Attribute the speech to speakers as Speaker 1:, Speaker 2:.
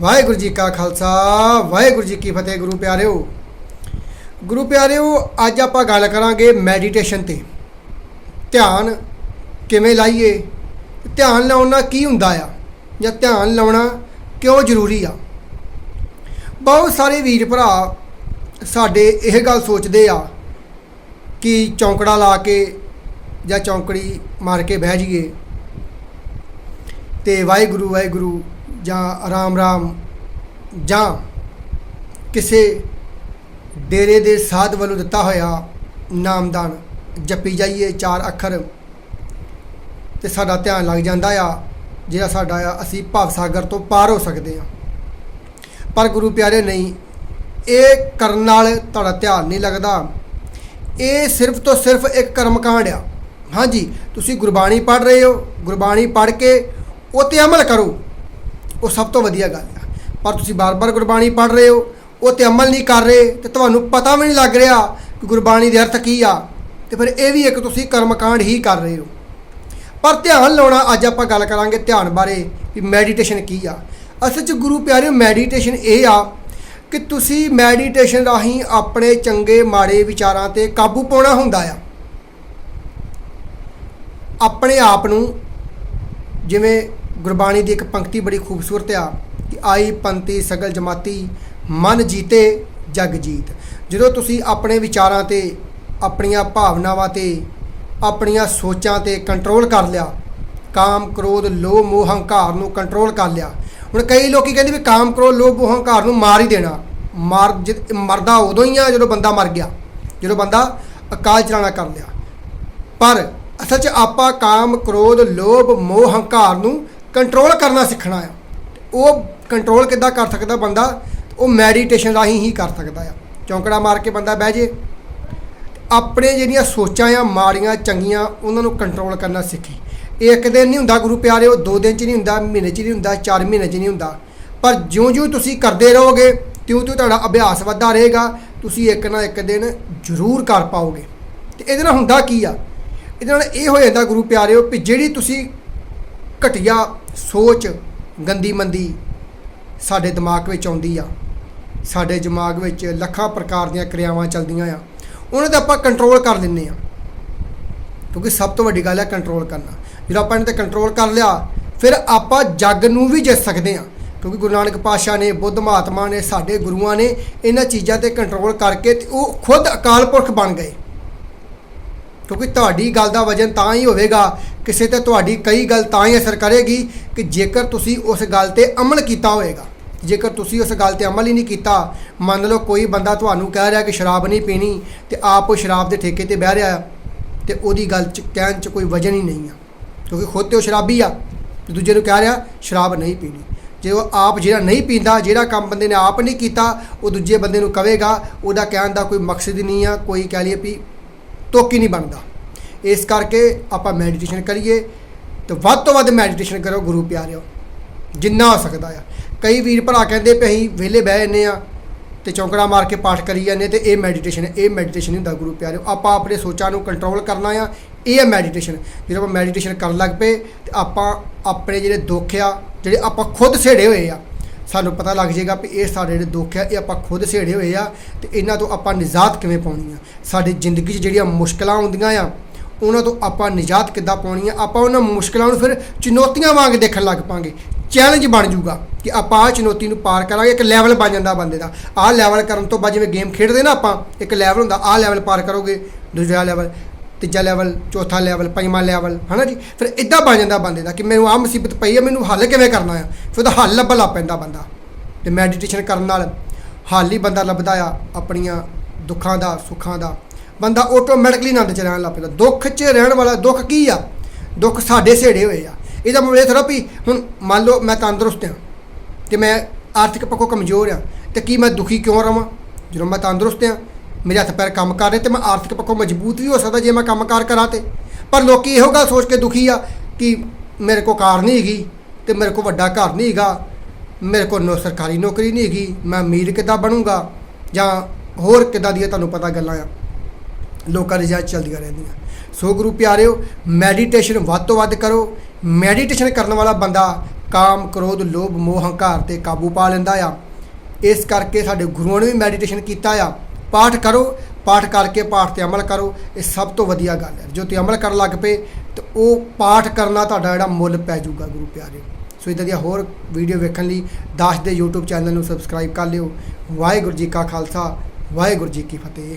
Speaker 1: ਵਾਹਿਗੁਰੂ ਜੀ ਕਾ ਖਾਲਸਾ, ਵਾਹਿਗੁਰੂ ਜੀ ਕੀ ਫਤਿਹ ਗੁਰੂ ਪਿਆਰਿਓ। ਗੁਰੂ ਪਿਆਰਿਓ, ਅੱਜ ਆਪਾਂ ਗੱਲ ਕਰਾਂਗੇ ਮੈਡੀਟੇਸ਼ਨ ਤੇ। ਧਿਆਨ ਕਿਵੇਂ ਲਾਈਏ? ਧਿਆਨ ਲਾਉਣਾ ਕੀ ਹੁੰਦਾ ਆ? ਜਾਂ ਧਿਆਨ ਲਾਉਣਾ ਕਿਉਂ ਜ਼ਰੂਰੀ ਆ? ਬਹੁਤ ਸਾਰੇ ਵੀਰ ਭਰਾ ਸਾਡੇ ਇਹ ਗੱਲ ਸੋਚਦੇ ਆ ਕਿ ਚੌਂਕੜਾ ਲਾ ਕੇ ਜਾਂ ਚੌਂਕੜੀ ਮਾਰ ਕੇ ਬਹਿ ਜਾਈਏ। ਤੇ ਵਾਹਿਗੁਰੂ ਵਾਹਿਗੁਰੂ ਜਾਂ ਰਾਮ ਰਾਮ ਜਾਂ ਕਿਸੇ ਡੇਰੇ ਦੇ ਸਾਧ ਵੱਲੋਂ ਦਿੱਤਾ ਹੋਇਆ ਨਾਮਦਾਨ ਜਪੀ ਜਾਈਏ ਚਾਰ ਅੱਖਰ ਤੇ ਸਾਡਾ ਧਿਆਨ ਲੱਗ ਜਾਂਦਾ ਆ, ਜਿਹੜਾ ਸਾਡਾ ਆ, ਅਸੀਂ ਭਵ ਸਾਗਰ ਤੋਂ ਪਾਰ ਹੋ ਸਕਦੇ ਆ ਪਰ ਗੁਰੂ ਪਿਆਰੇ ਨਹੀਂ, ਇਹ ਕਰਨ ਨਾਲ ਤੁਹਾਡਾ ਧਿਆਨ ਨਹੀਂ ਲੱਗਦਾ। ਇਹ ਸਿਰਫ ਤੋਂ ਸਿਰਫ ਇੱਕ ਕਰਮਕਾਂਡ ਆ। ਹਾਂਜੀ, ਤੁਸੀਂ ਗੁਰਬਾਣੀ ਪੜ੍ਹ ਰਹੇ ਹੋ, ਗੁਰਬਾਣੀ ਪੜ੍ਹ ਕੇ ਉਹ ਤੇ ਅਮਲ ਕਰੋ। ਉਹ ਸਭ ਤੋਂ ਵਧੀਆ ਗੱਲ ਆ। ਪਰ ਤੁਸੀਂ ਬਾਰ-ਬਾਰ ਗੁਰਬਾਣੀ ਪੜ੍ਹ ਰਹੇ ਹੋ, ਉਹ ਤੇ ਅਮਲ ਨਹੀਂ ਕਰ ਰਹੇ, ਤੇ ਤੁਹਾਨੂੰ ਪਤਾ ਵੀ ਨਹੀਂ ਲੱਗ ਰਿਹਾ ਕਿ ਗੁਰਬਾਣੀ ਦੇ ਅਰਥ ਕੀ ਆ। ਤੇ ਫਿਰ ਇਹ ਵੀ ਇੱਕ ਤੁਸੀਂ ਕਰਮਕਾਂਡ ਹੀ ਕਰ ਰਹੇ ਹੋ। ਪਰ ਧਿਆਨ ਲਾਉਣਾ, ਅੱਜ ਆਪਾਂ ਗੱਲ ਕਰਾਂਗੇ ਧਿਆਨ ਬਾਰੇ ਵੀ ਮੈਡੀਟੇਸ਼ਨ ਕੀ ਆ। ਅਸਲ 'ਚ ਗੁਰੂ ਪਿਆਰਿਓ, ਮੈਡੀਟੇਸ਼ਨ ਇਹ ਆ ਕਿ ਤੁਸੀਂ ਮੈਡੀਟੇਸ਼ਨ ਰਾਹੀਂ ਆਪਣੇ ਚੰਗੇ, ਮਾੜੇ ਵਿਚਾਰਾਂ ਤੇ ਕਾਬੂ ਪਾਉਣਾ ਹੁੰਦਾ ਆ। ਆਪਣੇ ਆਪ ਨੂੰ ਜਿਵੇਂ ਗੁਰਬਾਣੀ ਦੀ ਇੱਕ ਪੰਕਤੀ ਬੜੀ ਖੂਬਸੂਰਤ ਆ ਕਿ ਆਈ ਪੰਤੀ ਸਗਲ ਜਮਾਤੀ, ਮਨ ਜੀਤੇ ਜਗ ਜੀਤ। ਜਦੋਂ ਤੁਸੀਂ ਆਪਣੇ ਵਿਚਾਰਾਂ ਤੇ, ਆਪਣੀਆਂ ਭਾਵਨਾਵਾਂ ਤੇ, ਆਪਣੀਆਂ ਸੋਚਾਂ ਤੇ ਕੰਟਰੋਲ ਕਰ ਲਿਆ, ਕਾਮ, ਕ੍ਰੋਧ, ਲੋਭ, ਮੋਹ, ਹੰਕਾਰ ਨੂੰ ਕੰਟਰੋਲ ਕਰ ਲਿਆ, ਹੁਣ ਕਈ ਲੋਕੀ ਕਹਿੰਦੇ ਵੀ ਕਾਮ, ਕ੍ਰੋਧ, ਲੋਭ, ਮੋਹ, ਹੰਕਾਰ ਨੂੰ ਮਾਰ ਹੀ ਦੇਣਾ। ਮਾਰ ਜਿ- ਮਰਦਾ ਉਦੋਂ ਹੀ ਆ ਜਦੋਂ ਬੰਦਾ ਮਰ ਗਿਆ, ਜਦੋਂ ਬੰਦਾ ਅਕਾਲ ਚਲਾਣਾ ਕਰ ਲਿਆ। ਪਰ ਅਸਲ 'ਚ ਆਪਾਂ ਕਾਮ, ਕ੍ਰੋਧ, ਲੋਭ, ਮੋਹ, ਹੰਕਾਰ ਨੂੰ ਕੰਟਰੋਲ ਕਰਨਾ ਸਿੱਖਣਾ ਆ। ਉਹ ਕੰਟਰੋਲ ਕਿੱਦਾਂ ਕਰ ਸਕਦਾ ਬੰਦਾ? ਉਹ ਮੈਡੀਟੇਸ਼ਨ ਰਾਹੀਂ ਹੀ ਕਰ ਸਕਦਾ ਆ। ਚੌਂਕੜਾ ਮਾਰ ਕੇ ਬੰਦਾ ਬਹਿ ਜੇ। ਆਪਣੇ ਜਿਹੜੀਆਂ ਸੋਚਾਂ ਆ, ਮਾੜੀਆਂ, ਚੰਗੀਆਂ, ਉਹਨਾਂ ਨੂੰ ਕੰਟਰੋਲ ਕਰਨਾ ਸਿੱਖੀ। ਇਹ ਇੱਕ ਦਿਨ ਨਹੀਂ ਹੁੰਦਾ ਗੁਰੂ ਪਿਆਰਿਓ, ਦੋ ਦਿਨ 'ਚ ਨਹੀਂ ਹੁੰਦਾ, ਮਹੀਨੇ 'ਚ ਨਹੀਂ ਹੁੰਦਾ, ਚਾਰ ਮਹੀਨੇ 'ਚ ਨਹੀਂ ਹੁੰਦਾ। ਪਰ ਜਿਉਂ-ਜਿਉਂ ਤੁਸੀਂ ਕਰਦੇ ਰਹੋਗੇ, ਤਿਉਂ-ਤਿਉਂ ਤੁਹਾਡਾ ਅਭਿਆਸ ਵੱਧਦਾ ਰਹੇਗਾ। ਤੁਸੀਂ ਇੱਕ ਨਾ ਇੱਕ ਦਿਨ ਜ਼ਰੂਰ ਕਰ ਪਾਓਗੇ। ਤੇ ਇਹਦੇ ਨਾਲ ਹੁੰਦਾ ਕੀ ਆ? ਇਹਦੇ ਨਾਲ ਇਹ ਹੋ ਜਾਂਦਾ ਗੁਰੂ ਪਿਆਰਿਓ ਕਿ ਜਿਹੜੀ ਤੁਸੀਂ ਘਟੀਆ ਸੋਚ ਗੰਦੀ ਮੰਦੀ ਸਾਡੇ ਦਿਮਾਗ ਵਿੱਚ ਆਉਂਦੀ ਆ। ਸਾਡੇ ਦਿਮਾਗ ਵਿੱਚ ਲੱਖਾਂ ਪ੍ਰਕਾਰ ਦੀਆਂ ਕਿਰਿਆਵਾਂ ਚੱਲਦੀਆਂ ਆ। ਉਹਨਾਂ ਤੇ ਆਪਾਂ ਕੰਟਰੋਲ ਕਰ ਲੈਂਦੇ ਆ। ਕਿਉਂਕਿ ਸਭ ਤੋਂ ਵੱਡੀ ਗੱਲ ਹੈ ਕੰਟਰੋਲ ਕਰਨਾ। ਜਦੋਂ ਆਪਾਂ ਇਹਨਾਂ ਤੇ ਕੰਟਰੋਲ ਕਰ ਲਿਆ, ਫਿਰ ਆਪਾਂ ਜੱਗ ਨੂੰ ਵੀ ਜਿੱਤ ਸਕਦੇ ਆ। ਕਿਉਂਕਿ ਗੁਰੂ ਨਾਨਕ ਪਾਤਸ਼ਾਹ ਨੇ, ਬੁੱਧ ਮਹਾਤਮਾ ਨੇ, ਸਾਡੇ ਗੁਰੂਆਂ ਨੇ ਇਹਨਾਂ ਚੀਜ਼ਾਂ ਤੇ ਕੰਟਰੋਲ ਕਰਕੇ ਤੇ ਉਹ ਖੁਦ ਅਕਾਲ ਪੁਰਖ ਬਣ ਗਏ। ਕਿਉਂਕਿ ਤੁਹਾਡੀ ਗੱਲ ਦਾ ਵਜਨ ਤਾਂ ਹੀ ਹੋਵੇਗਾ। ਕਿਸੇ ਤੇ ਤੁਹਾਡੀ ਕਈ ਗੱਲ ਤਾਂ ਹੀ ਅਸਰ ਕਰੇਗੀ ਕਿ ਜੇਕਰ ਤੁਸੀਂ ਉਸ ਗੱਲ ਤੇ ਅਮਲ ਕੀਤਾ ਹੋਵੇਗਾ। ਜੇਕਰ ਤੁਸੀਂ ਉਸ ਗੱਲ ਤੇ ਅਮਲ ਹੀ ਨਹੀਂ ਕੀਤਾ, ਮੰਨ ਲਓ ਕੋਈ ਬੰਦਾ ਤੁਹਾਨੂੰ ਕਹਿ ਰਿਹਾ ਕਿ ਸ਼ਰਾਬ ਨਹੀਂ ਪੀਣੀ ਤੇ ਆਪ ਉਹ ਸ਼ਰਾਬ ਦੇ ਠੇਕੇ ਤੇ ਬਹਿ ਰਿਹਾ ਆ ਤੇ ਉਹਦੀ ਗੱਲ ਚ ਕਹਿਣ ਚ ਕੋਈ ਵਜਨ ਹੀ ਨਹੀਂ ਆ। ਕਿਉਂਕਿ ਖੁਦ ਤੇ ਉਹ ਸ਼ਰਾਬੀ ਆ, ਤੇ ਦੂਜੇ ਨੂੰ ਕਹਿ ਰਿਹਾ, ਸ਼ਰਾਬ ਨਹੀਂ ਪੀਣੀ। ਜੇ ਉਹ ਆਪ ਜਿਹੜਾ ਨਹੀਂ ਪੀਂਦਾ, ਜਿਹੜਾ ਕੰਮ ਬੰਦੇ ਨੇ ਆਪ ਨਹੀਂ ਕੀਤਾ, ਉਹ ਦੂਜੇ ਬੰਦੇ ਨੂੰ ਕਵੇਗਾ, ਉਹਦਾ ਕਹਿਣ ਦਾ ਕੋਈ ਮਕਸਦ ਹੀ ਨਹੀਂ ਆ, ਕੋਈ ਕਹਿ ਲਈਏ ਵੀ ਤੋਕੀ ਨਹੀਂ ਬਣਦਾ। ਇਸ ਕਰਕੇ ਆਪਾਂ ਮੈਡੀਟੇਸ਼ਨ ਕਰੀਏ ਤੇ ਵੱਧ ਤੋਂ ਵੱਧ ਮੈਡੀਟੇਸ਼ਨ ਕਰੋ ਗੁਰੂ ਪਿਆਰਿਓ, ਜਿੰਨਾ ਹੋ ਸਕਦਾ ਆ। ਕਈ ਵੀਰ ਭਰਾ ਕਹਿੰਦੇ ਪਏ ਅਸੀਂ ਵਿਹਲੇ ਬਹਿ ਜੰਨੇ ਆ ਤੇ ਚੌਂਕੜਾ ਮਾਰ ਕੇ ਪਾਠ ਕਰੀ ਜਾਂਦੇ ਤੇ ਇਹ ਮੈਡੀਟੇਸ਼ਨ ਇਹ ਮੈਡੀਟੇਸ਼ਨ ਨਹੀਂ ਹੁੰਦਾ ਗੁਰੂ ਪਿਆਰਿਓ। ਆਪਾਂ ਆਪਣੇ ਸੋਚਾਂ ਨੂੰ ਕੰਟਰੋਲ ਕਰਨਾ ਆ, ਇਹ ਹੈ ਮੈਡੀਟੇਸ਼ਨ ਜਦੋਂ ਆਪਾਂ ਮੈਡੀਟੇਸ਼ਨ ਕਰਨ ਲੱਗ ਪਏ ਤੇ ਆਪਾਂ ਆਪਣੇ ਜਿਹੜੇ ਦੁੱਖ ਆ, ਜਿਹੜੇ ਆਪਾਂ ਖੁਦ ਸੇੜੇ ਹੋਏ ਆ ਸਾਨੂੰ ਪਤਾ ਲੱਗ ਜਾਏਗਾ ਵੀ ਇਹ ਸਾਡੇ ਜਿਹੜੇ ਦੁੱਖ ਆ, ਇਹ ਆਪਾਂ ਖੁਦ ਸਹੇੜੇ ਹੋਏ ਆ ਤੇ ਇਹਨਾਂ ਤੋਂ ਆਪਾਂ ਨਿਜਾਤ ਕਿਵੇਂ ਪਾਉਣੀ ਆ? ਸਾਡੀ ਜ਼ਿੰਦਗੀ 'ਚ ਜਿਹੜੀਆਂ ਮੁਸ਼ਕਲਾਂ ਆਉਂਦੀਆਂ ਆ, ਉਹਨਾਂ ਤੋਂ ਆਪਾਂ ਨਿਜਾਤ ਕਿੱਦਾਂ ਪਾਉਣੀ ਆ? ਆਪਾਂ ਉਹਨਾਂ ਮੁਸ਼ਕਲਾਂ ਨੂੰ ਫਿਰ ਚੁਣੌਤੀਆਂ ਵਾਂਗ ਦੇਖਣ ਲੱਗ ਪਾਂਗੇ। ਚੈਲੰਜ ਬਣ ਜਾਊਗਾ ਕਿ ਆਪਾਂ ਆਹ ਚੁਣੌਤੀ ਨੂੰ ਪਾਰ ਕਰਾਂਗੇ, ਇੱਕ ਲੈਵਲ ਬਣ ਜਾਂਦਾ ਬੰਦੇ ਦਾ। ਆਹ ਲੈਵਲ ਕਰਨ ਤੋਂ ਬਾਅਦ ਜਿਵੇਂ ਗੇਮ ਖੇਡਦੇ ਨਾ ਆਪਾਂ, ਇੱਕ ਲੈਵਲ ਹੁੰਦਾ, ਆਹ ਲੈਵਲ ਪਾਰ ਕਰੋਗੇ, ਦੂਜਾ ਲੈਵਲ ਤੀਜਾ ਲੈਵਲ ਚੌਥਾ ਲੈਵਲ ਪੰਜਵਾਂ ਲੈਵਲ ਹਨਾ ਜੀ? ਫਿਰ ਇਦਾਂ ਬਣ ਜਾਂਦਾ ਬੰਦੇ ਦਾ ਕਿ ਮੈਨੂੰ ਆਹ ਮੁਸੀਬਤ ਪਈ ਆ, ਮੈਨੂੰ ਹੱਲ ਕਿਵੇਂ ਕਰਨਾ ਆ? ਫਿਰ ਉਹਦਾ ਹੱਲ ਲੱਭਣ ਲੱਗ ਪੈਂਦਾ ਬੰਦਾ। ਤੇ ਮੈਡੀਟੇਸ਼ਨ ਕਰਨ ਨਾਲ ਹੱਲ ਹੀ ਬੰਦਾ ਲੱਭਦਾ ਆ ਆਪਣੀਆਂ ਦੁੱਖਾਂ ਦਾ, ਸੁੱਖਾਂ ਦਾ। ਬੰਦਾ ਆਟੋਮੈਟਿਕਲੀ ਆਨੰਦ ਚ ਰਹਿਣ ਲੱਗ ਪੈਂਦਾ। ਦੁੱਖ 'ਚ ਰਹਿਣ ਵਾਲਾ ਦੁੱਖ ਕੀ ਆ? ਦੁੱਖ ਸਾਡੇ ਸੇੜੇ ਹੋਏ ਆ। ਇਹਦਾ ਮਤਲਬ ਇਹ ਥੋੜਾ ਵੀ ਹੁਣ ਮੰਨ ਲਓ ਮੈਂ ਤੰਦਰੁਸਤ ਹਾਂ ਤੇ ਮੈਂ ਆਰਥਿਕ ਪੱਖੋਂ ਕਮਜ਼ੋਰ ਆ, ਤੇ ਕੀ ਮੈਂ ਦੁਖੀ ਕਿਉਂ ਰਵਾਂ? ਜਦੋਂ ਮੈਂ ਤੰਦਰੁਸਤ ਹਾਂ ਮੇਰੇ ਹੱਥ ਪੈਰ ਕੰਮ ਕਰ ਰਹੇ ਤੇ ਮੈਂ ਆਰਥਿਕ ਪੱਖੋਂ ਮਜ਼ਬੂਤ ਵੀ ਹੋ ਸਕਦਾ ਜੇ ਮੈਂ ਕੰਮ ਕਾਰ ਕਰਾਂ ਤੇ। ਪਰ ਲੋਕੀ ਇਹੋ ਗੱਲ ਸੋਚ ਕੇ ਦੁਖੀ ਆ ਕਿ ਮੇਰੇ ਕੋ ਕਾਰ ਨਹੀਂ ਹੈਗੀ ਤੇ ਮੇਰੇ ਕੋ ਵੱਡਾ ਘਰ ਨਹੀਂ ਹੈਗਾ, ਮੇਰੇ ਕੋਲ ਨੋ ਸਰਕਾਰੀ ਨੌਕਰੀ ਨਹੀਂ ਹੈਗੀ, ਮੈਂ ਅਮੀਰ ਕਿੱਦਾਂ ਬਣੂੰਗਾ ਜਾਂ ਹੋਰ ਕਿੱਦਾਂ ਦੀਆਂ ਤੁਹਾਨੂੰ ਪਤਾ ਗੱਲਾਂ ਆ। ਲੋਕਾਂ ਦੇ ਜਾਂ ਚੱਲਦੀਆਂ ਰਹਿੰਦੀਆਂ। ਸੋ ਗੁਰੂ ਪਿਆਰਿਓ ਮੈਡੀਟੇਸ਼ਨ ਵੱਧ ਤੋਂ ਵੱਧ ਕਰੋ। ਮੈਡੀਟੇਸ਼ਨ ਕਰਨ ਵਾਲਾ ਬੰਦਾ ਕਾਮ, ਕ੍ਰੋਧ, ਲੋਭ, ਮੋਹ, ਹੰਕਾਰ ਤੇ ਕਾਬੂ ਪਾ ਲੈਂਦਾ ਆ। ਇਸ ਕਰਕੇ ਸਾਡੇ ਗੁਰੂਆਂ ਨੇ ਵੀ ਮੈਡੀਟੇਸ਼ਨ ਕੀਤਾ ਆ। ਪਾਠ ਕਰੋ, ਪਾਠ ਕਰਕੇ ਪਾਠ ਤੇ ਅਮਲ ਕਰੋ, ਇਹ ਸਭ ਤੋਂ ਵਧੀਆ ਗੱਲ ਹੈ। ਜੋ ਤੁਸੀਂ ਅਮਲ ਕਰਨ ਲੱਗ ਪਏ, ਤੇ ਉਹ ਪਾਠ ਕਰਨਾ ਤੁਹਾਡਾ ਜਿਹੜਾ ਮੁੱਲ ਪੈ ਜਾਊਗਾ ਗੁਰੂ ਪਿਆਰੇ। ਸੋ ਇਦਾਂ ਦੀਆਂ ਹੋਰ ਵੀਡੀਓ ਵੇਖਣ ਲਈ ਦਾਸ ਦੇ YouTube ਚੈਨਲ ਨੂੰ ਸਬਸਕ੍ਰਾਈਬ ਕਰ ਲਿਓ। ਵਾਹਿਗੁਰੂ ਜੀ ਕਾ ਖਾਲਸਾ, ਵਾਹਿਗੁਰੂ ਜੀ ਕੀ ਫਤਿਹ।